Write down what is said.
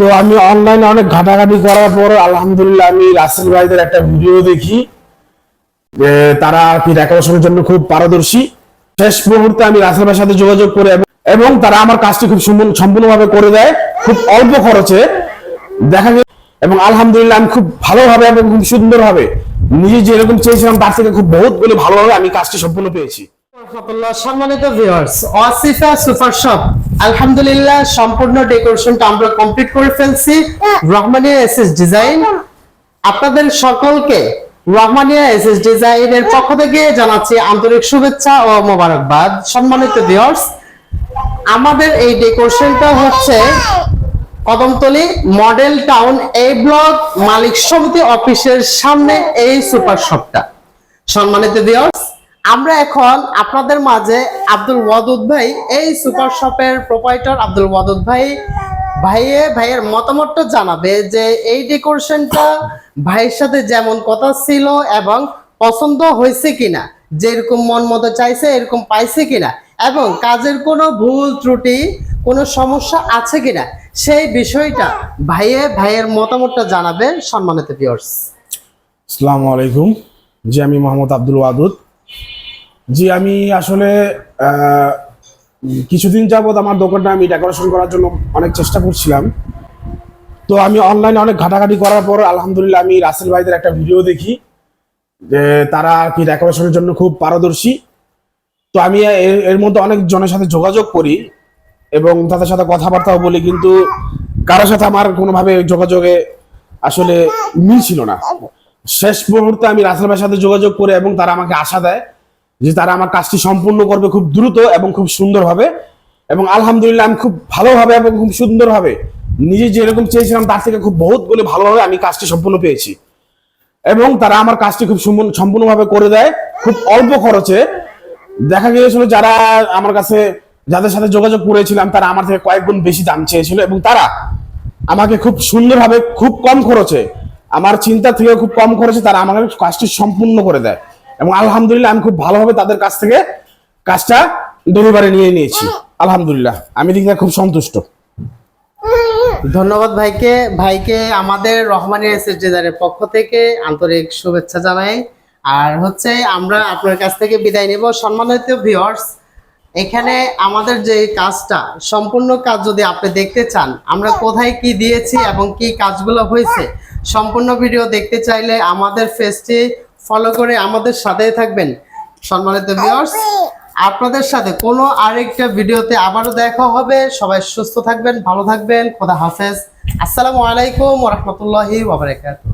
তো আমি অনলাইনে অনেক ঘাটাঘাটি করার পর আলহামদুলিল্লাহ আমি রাসেল ভাইদের একটা ভিডিও দেখি। তারা কি ডেকোরেশনের জন্য খুব পারদর্শী। শেষ মুহূর্তে আমি রাসেল ভাইয়ের সাথে যোগাযোগ করে এবং- তারা আমার কাজটি খুব সম্পূর্ণভাবে করে দেয়। খুব অল্প খরচে। দেখা গেল এবং আলহামদুলিল্লাহ আমি খুব ভালোভাবে এবং খুব সুন্দরভাবে নিজে যেরকম চেয়েছিলাম তার থেকে খুব বহুতগুলো ভালোভাবে আমি কাজটি সম্পূর্ণ পেয়েছি। সম্মানিত ভিউয়ার্স ওয়াসিফা সুপার শপ আলহামদুলিল্লাহ সম্পূর্ণ ডেকোরেশনটা আমরা কমপ্লিট করে ফেলছি। রহমানিয়া এসএস ডিজাইন আপনাদের সকলকে রহমানিয়া এসএস ডিজাইনের পক্ষ থেকে জানাচ্ছি আন্তরিক শুভেচ্ছা ও মোবারকবাদ। সম্মানিত ভিউয়ার্স আমাদের এই ডেকোরেশনটা হচ্ছে Kadamtali model town A block মালিক সমিতি অফিসের সামনে এই সুপার শপটা। সম্মানিত ভিউয়ার্স আমরা এখন আপনাদের মাঝে আব্দুল ওয়াদুদ ভাই, এই সুপার শপের প্রোপাইটার আব্দুল ওয়াদুদ ভাই, ভাইয়ে, ভাইয়ের মতামতটা জানাবে যে এই ডেকোরেশনটা ভাইয়ের সাথে যেমন কথা ছিল এবং পছন্দ হয়েছে কিনা, যেরকম মন মতো চাইছে, এরকম পাইছে কিনা, এবং কাজের কোনো ভুল, ত্রুটি, কোনো সমস্যা আছে কিনা, সেই বিষয়টা ভাইয়ে, ভাইয়ের মতামতটা জানাবে সম্মানিত ভিউয়ার্স আসসালামু আলাইকুম, জি আমি মোহাম্মদ আব্দুল ওয়াদুদ। জি, আমি আসলে কিছুদিন যাবত আমার দোকানটা আমি ডেকোরেশন করার জন্য অনেক চেষ্টা করছিলাম। তো আমি অনলাইনে অনেক ঘাটাঘাটি করার পর আলহামদুলিল্লাহ আমি রাসেল ভাইদের একটা ভিডিও দেখি, যে তারা আর কি ডেকোরেশনের জন্য খুব পারদর্শী। তো আমি এর মধ্যে অনেক জনের সাথে যোগাযোগ করি এবং তাদের সাথে কথাবার্তাও বলি, কিন্তু কারোর সাথে আমার কোনোভাবে যোগাযোগে আসলে মিল ছিল না। শেষ মুহূর্তে আমি রাসেল ভাইয়ের সাথে যোগাযোগ করে এবং তারা আমাকে আশা দেয় যে তারা আমার কাজটি সম্পূর্ণ করবে খুব দ্রুত এবং খুব সুন্দরভাবে। এবং আলহামদুলিল্লাহ আমি খুব ভালোভাবে এবং খুব সুন্দরভাবে নিজে যেরকম চেয়েছিলাম তার থেকে খুব বহুত বলে ভালোভাবে আমি কাজটি সম্পূর্ণ পেয়েছি। এবং তারা আমার কাজটি খুব সম্পূর্ণ- সম্পূর্ণভাবে করে দেয়, খুব অল্প খরচে। দেখা গিয়েছিল যারা আমার কাছে, যাদের সাথে যোগাযোগ করেছিলাম, তারা আমার থেকে কয়েক গুণ বেশি দাম চেয়েছিল এবং তারা আমাকে খুব সুন্দরভাবে খুব কম খরচে, আমার চিন্তা থেকে খুব কম খরচে তারা আমাকে কাজটি সম্পূর্ণ করে দেয়। এবং আলহামদুলিল্লাহ আমি খুব ভালোভাবে তাদের কাছ থেকে কাজটা ডেলিভারি নিয়ে নিয়েছি। আলহামদুলিল্লাহ। আমি দিক খুব সন্তুষ্ট। ধন্যবাদ ভাইকে। ভাইকে আমাদের রহমানি এসএস ডিজাইনের পক্ষ থেকে আন্তরিক শুভেচ্ছা জানাই। আর হচ্ছে আমরা আপনার কাছ থেকে বিদায় নেব। সম্মানিত ভিউয়ার্স এখানে আমাদের যে কাজটা সম্পূর্ণ কাজ যদি আপনি দেখতে চান আমরা কোথায় কি দিয়েছি এবং কি কাজগুলো হয়েছে সম্পূর্ণ ভিডিও দেখতে চাইলে আমাদের ফেসটি ফলো করে আমাদের সাথেই থাকবেন সম্মানিত ভিউয়ার্স আপনাদের সাথে কোনো আরেকটা ভিডিওতে আবারও দেখা হবে। সবাই সুস্থ থাকবেন ভালো থাকবেন। খোদা হাফেজ। আসসালামু আলাইকুম রহমতুল্লাহি ওবরাকাতুহ